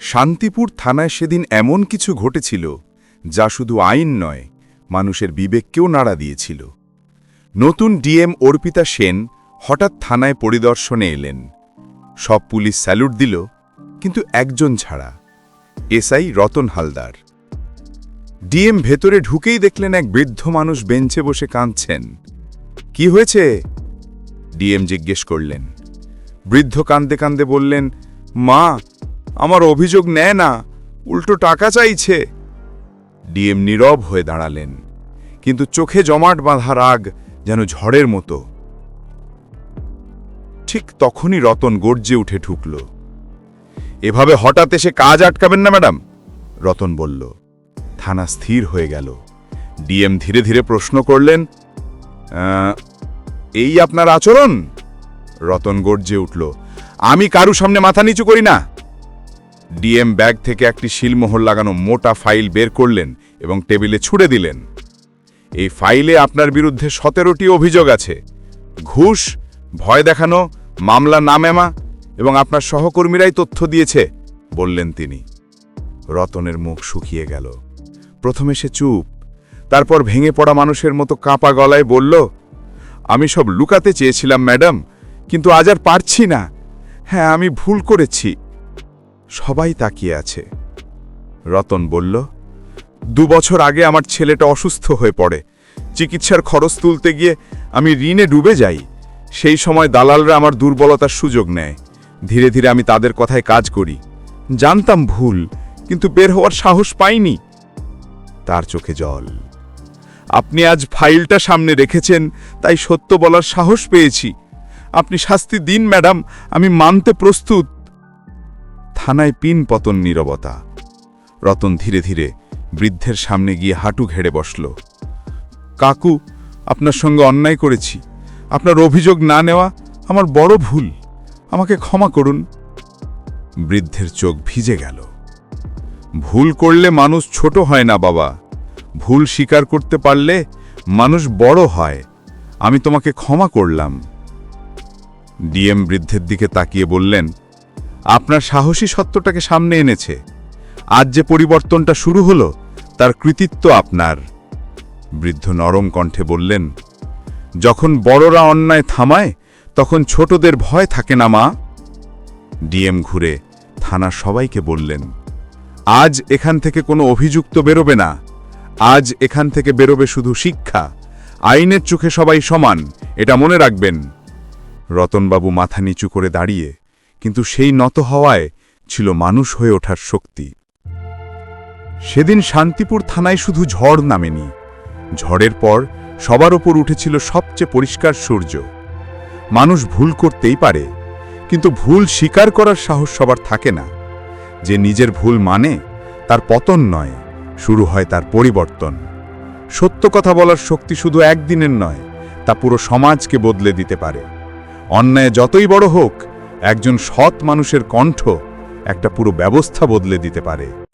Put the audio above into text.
শান্তিপুর থানায় সেদিন এমন কিছু ঘটেছিল, যা শুধু আইন নয়, মানুষের বিবেককেও নাড়া দিয়েছিল। নতুন ডিএম অর্পিতা সেন হঠাৎ থানায় পরিদর্শনে এলেন। সব পুলিশ স্যালুট দিল, কিন্তু একজন ছাড়া, এসআই রতন হালদার। ডিএম ভেতরে ঢুকেই দেখলেন এক বৃদ্ধ মানুষ বেঞ্চে বসে কাঁদছেন। কি হয়েছে? ডিএম জিজ্ঞেস করলেন। বৃদ্ধ কান্দে কান্দে বললেন, মা আমার অভিযোগ নেয় না, উল্টো টাকা চাইছে। ডিএম নীরব হয়ে দাঁড়ালেন, কিন্তু চোখে জমাট বাঁধা রাগ যেন ঝড়ের মতো। ঠিক তখনই রতন গর্জে উঠে ঢুকল। এভাবে হঠাৎ এসে কাজ আটকাবেন না, ম্যাডাম? রতন বলল। থানা স্থির হয়ে গেল। ডিএম ধীরে ধীরে প্রশ্ন করলেন এই আপনার আচরণ? রতন গর্জে উঠল, আমি কারু সামনে মাথা নিচু করি না। ডিএম ব্যাগ থেকে একটি শিলমোহর লাগানো মোটা ফাইল বের করলেন এবং টেবিলে ছুড়ে দিলেন। এই ফাইলে আপনার বিরুদ্ধে সতেরোটি অভিযোগ আছে। ঘুষ, ভয় দেখানো, মামলা নামেমা এবং আপনার সহকর্মীরাই তথ্য দিয়েছে, বললেন তিনি। রতনের মুখ শুকিয়ে গেল। প্রথমে সে চুপ, তারপর ভেঙে পড়া মানুষের মতো কাঁপা গলায় বলল, আমি সব লুকাতে চেয়েছিলাম, ম্যাডাম, কিন্তু আজ আর পারছি না। হ্যাঁ আমি ভুল করেছি। সবাই তাকিয়ে আছে। রতন বলল, দু বছর আগে আমার ছেলেটা অসুস্থ হয়ে পড়ে। চিকিৎসার খরচ তুলতে গিয়ে আমি ঋণে ডুবে যাই। সেই সময় দালালরা আমার দুর্বলতার সুযোগ নেয়। ধীরে ধীরে আমি তাদের কথায় কাজ করি। জানতাম ভুল, কিন্তু বের হওয়ার সাহস পাইনি। তার চোখে জল। আপনি আজ ফাইলটা সামনে রেখেছেন, তাই সত্য বলার সাহস পেয়েছি। আপনি শাস্তি দিন, ম্যাডাম। আমি মানতে প্রস্তুত। থানায় পিন পতন নীরবতা। রতন ধীরে ধীরে বৃদ্ধের সামনে গিয়ে হাঁটু ঘেড়ে বসল। কাকু, আপনার সঙ্গে অন্যায় করেছি। আপনার অভিযোগ না নেওয়া আমার বড় ভুল। আমাকে ক্ষমা করুন। বৃদ্ধের চোখ ভিজে গেল। ভুল করলে মানুষ ছোট হয় না বাবা। ভুল স্বীকার করতে পারলে মানুষ বড় হয়। আমি তোমাকে ক্ষমা করলাম। ডিএম বৃদ্ধের দিকে তাকিয়ে বললেন আপনার সাহসী সত্যটাকে সামনে এনেছে। আজ যে পরিবর্তনটা শুরু হলো, তার কৃতিত্ব আপনার। বৃদ্ধ নরম কণ্ঠে বললেন, যখন বড়রা অন্যায় থামায়, তখন ছোটদের ভয় থাকে না, মা। ডিএম ঘুরে থানার সবাইকে বললেন, আজ এখান থেকে কোনো অভিযুক্ত বেরোবে না। আজ এখান থেকে বেরোবে শুধু শিক্ষা। আইনের চোখে সবাই সমান, এটা মনে রাখবেন। রতনবাবু মাথা নিচু করে দাঁড়িয়ে কিন্তু সেই নত হওয়ায় ছিল মানুষ হয়ে ওঠার শক্তি। সেদিন শান্তিপুর থানায় শুধু ঝড় নামেনি। ঝড়ের পর সবার ওপর উঠেছিল সবচেয়ে পরিষ্কার সূর্য। মানুষ ভুল করতেই পারে, কিন্তু ভুল স্বীকার করার সাহস সবার থাকে না। যে নিজের ভুল মানে তার পতন নয়, শুরু হয় তার পরিবর্তন। সত্য কথা বলার শক্তি শুধু একদিনের নয়, তা পুরো সমাজকে বদলে দিতে পারে। অন্যায় যতই বড় হোক একজন সৎ মানুষের কণ্ঠ একটা পুরো ব্যবস্থা বদলে দিতে পারে।